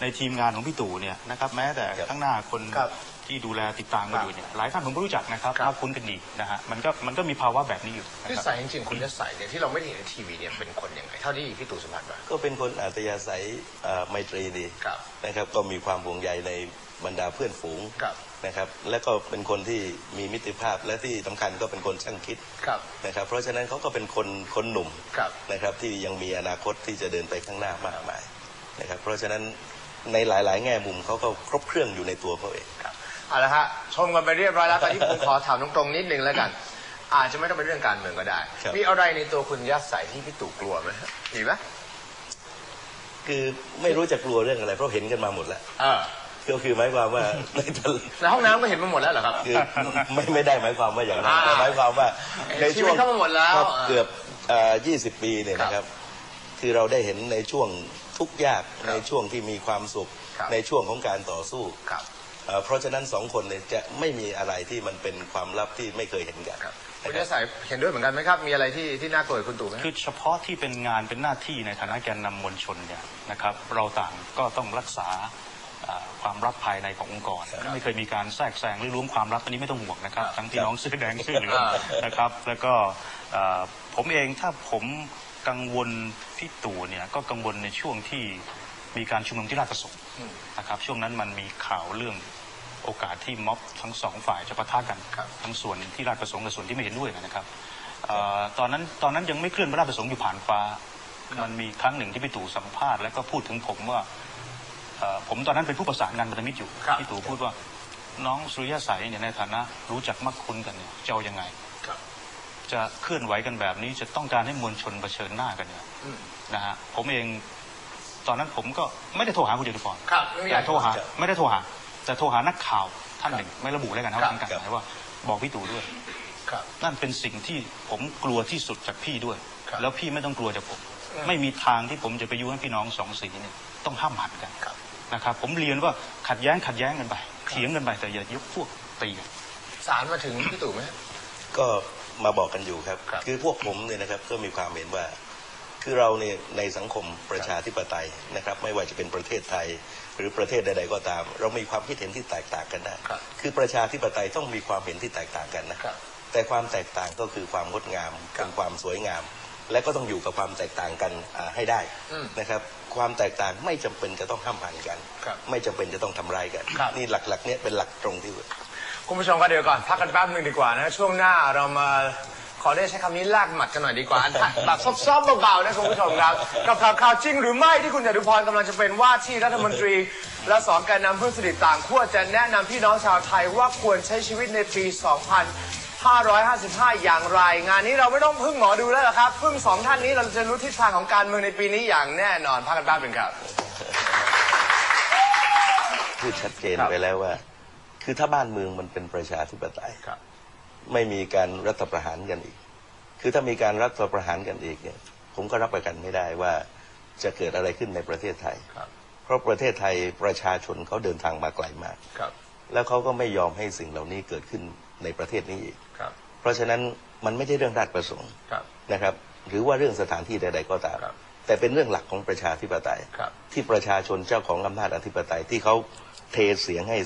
ในทีมงานของพี่ตู่เนี่ยนะครับแม้แต่ครับข้างหน้าคนครับที่ดูแลติดตามกันอยู่เนี่ยหลายท่านผมก็รู้จักนะครับครับมักคุ้นกันดีนะฮะมันก็มันก็มีภาวะแบบนี้อยู่นะนิครับ สัยจริงๆคุณนิสัยเนี่ยที่เราไม่ได้เห็นในทีวีเนี่ยเป็นคนยังไงเท่าที่พี่ตู่สัมผัสมาก็เป็นคนอัธยาศัยเอ่อไมตรีดีครับ นะครับ ก็มีความห่วงใยในบรรดาเพื่อนฝูงครับ นะครับ และก็เป็นคนที่มีมิตรภาพและที่สำคัญก็เป็นคนช่างคิดครับ นะครับ เพราะฉะนั้นเขาก็เป็นคนคนหนุ่มครับ นะครับที่ยังมีอนาคตที่จะเดินไปข้างหน้ามากมายนะครับ เพราะฉะนั้น ในหลาย ๆ แง่มุมเขาก็ครบเครื่องอยู่ในตัวเขาเองครับเอาละฮะชมกันไปเรียบร้อยแล้วตอนนี้ผมขอถามตรงๆนิดนึงแล้วกัน อาจจะไม่ต้องเป็นเรื่องการเมืองก็ได้ ครับ มีอะไรในตัวคุณยัดใส่ที่พี่ตู่กลัวไหมฮะมีไหมคือไม่รู้จะกลัวเรื่องอะไร เพราะเห็นกันมาหมดแล้วเออก็คือหมายความว่า ในตลในห้องน้ำก็เห็นมาหมดแล้วเหรอครับ คือไม่ไม่ได้หมายความว่าอย่างนั้นอ่าแต่หมายความว่าเห็นชีวิตเข้ามาหมดแล้วครับอ่า เกือบยี่สิบปีเนี่ยครับนะครับ คือเราได้เห็นในช่วง ทุกข์ยากครับในช่วงที่มีความสุขครับในช่วงของการต่อสู้ครับเอ่อเพราะฉะนั้นสองคนเนี่ยจะไม่มีอะไรที่มันเป็นความลับที่ไม่เคยเห็นกันครับนะคุณครัยับดใส่เห็นด้วยเหมือนกันไหมครับ มีอะไรที่ที่น่ากลัวกับคุณตู่ไหมคือเฉพาะที่เป็นงานเป็นหน้าที่ในฐานะแกนนำมวลชนเนี่ยนะครับ เราต่างก็ต้องรักษาอ่า ความลับภายในขององค์กร ไม่เคยมีการแทรกแซงหรือล้วงความลับอันนี้ไม่ต้องห่วงนะครับ ทั้งพี่น้องเสื้อแดงเสื้อเหลืองอ่านะครับ แล้วก็อ่าผมเองถ้าผมกังวลพี่ตู่เนี่ยก็กังวลในช่วงที่มีการชุมนุมที่ราชประสงค์นะครับช่วงนั้นมันมีข่าวเรื่องโอกาสที่ม็อบทั้งสองฝ่ายจะปะทะกันครับทั้งส่วนที่ราชประสงค์กับส่วนที่ไม่เห็นด้วยนะครับเอ่อตอนนั้นตอนนั้นยังไม่เคลื่อนพระราชประสงค์อยู่ผ่านฟ้า มันมีครั้งหนึ่งที่พี่ตู่สัมภาษณ์แล้วก็พูดถึงผมว่าเอ่อ ผมตอนนั้นเป็นผู้ประสานงานพันธมิตรอยู่ครับพี่ตู่พูดว่าน้องสุริยะใสยเนี่ยในฐานะรู้จักมักคุ้นกันเนี่ยจะเอายังไง ครับ จะเคลื่อนไหวกันแบบนี้จะต้องการให้มวลชนเผชิญหน้ากันเนี่ยอืม นะฮะผมเองตอนนั้นผมก็ไม่ได้โทรหาคุณจตุพรครับไม่อยากแต่โทรหาครับไม่ได้โทรหา แต่โทรหานักข่าวท่านหนึ่งไม่ระบุแล้วกันนะครัว่าบสังกัดไหนว่าบอกพี่ตู่ด้วย ครับ นั่นเป็นสิ่งที่ผมกลัวที่สุดจากพี่ด้วย ครับแล้วพี่ไม่ต้องกลัวจากผม อืม ไม่มีทางที่ผมจะไปยุให้พี่น้องสองสีเนี่ยต้องห้ามหันกัน ครับ นะครับ ผมเรียนว่าขัดแย้งขัดแย้งกันไปเถียงกันไปแต่อย่ายกพวกตีกันสารมาถึงพี่ตู่ไหมฮะก็มาบอกกันอยู่ครับครับคือพวกผมเนี่ยนะครับก็มีความเห็นว่า คือเราเนี่ยในสังคมประชาธิปไตยนะครับ ไม่ว่าจะเป็นประเทศไทย หรือประเทศใดๆก็ตาม เรามีความคิดเห็นที่แตกต่างกันได้ครับคือประชาธิปไตยต้องมีความเห็นที่แตกต่างกันนะครับแต่ความแตกต่างก็คือความงดงามครับเป็นความสวยงาม และก็ต้องอยู่กับความแตกต่างกันอ่าให้ได้อืมนะครับ ความแตกต่างไม่จำเป็นจะต้องห้ามหันกันครับไม่จำเป็นจะต้องทำร้ายกันครับนี่หลักๆเนี่ยเป็นหลักตรงที่สุดคุณผู้ชมก็เดี๋ยวก่อนพักกันแป๊บหนึ่งดีกว่านะ ช่วงหน้าเรามาขอได้ใช้คำนี้ลากหมัดกันหน่อยดีกว่าแบบซอบๆเบาๆนะคุณผู้ชมครับกับข่าวข่าวจริงหรือไม่ที่คุณจตุพรกำลังจะเป็นว่าที่รัฐมนตรี และสองแกนนำเพื่อนสนิทต่างขั้วจะแนะนำพี่น้องชาวไทยว่าควรใช้ชีวิตในปี 2555 อย่างไร งานนี้เราไม่ต้องพึ่งหมอดูแล้วล่ะครับ พึ่งสองท่านนี้เราจะรู้ทิศทางของการเมืองในปีนี้อย่างแน่นอนพักกันแป๊บหนึ่งครับ พูดชัดเจนครับไปแล้วว่า คือถ้าบ้านเมืองมันเป็นประชาธิปไตยครับ ไม่มีการรัฐประหารกันอีก คือถ้ามีการรัฐประหารกันอีกเนี่ย ผมก็รับประกันไม่ได้ว่าจะเกิดอะไรขึ้นในประเทศไทย ครับ เพราะประเทศไทยประชาชนเขาเดินทางมาไกลมาก ครับ แล้วเขาก็ไม่ยอมให้สิ่งเหล่านี้เกิดขึ้น ในประเทศนี้อีกครับ เพราะฉะนั้นมันไม่ใช่เรื่องราชประสงค์ครับ นะครับ หรือว่าเรื่องสถานที่ใด ๆ ก็ตาม ครับแต่เป็นเรื่องหลักของประชาธิปไตย ครับ ที่ประชาชนเจ้าของอำนาจอธิปไตยที่เขาเทเสียงให้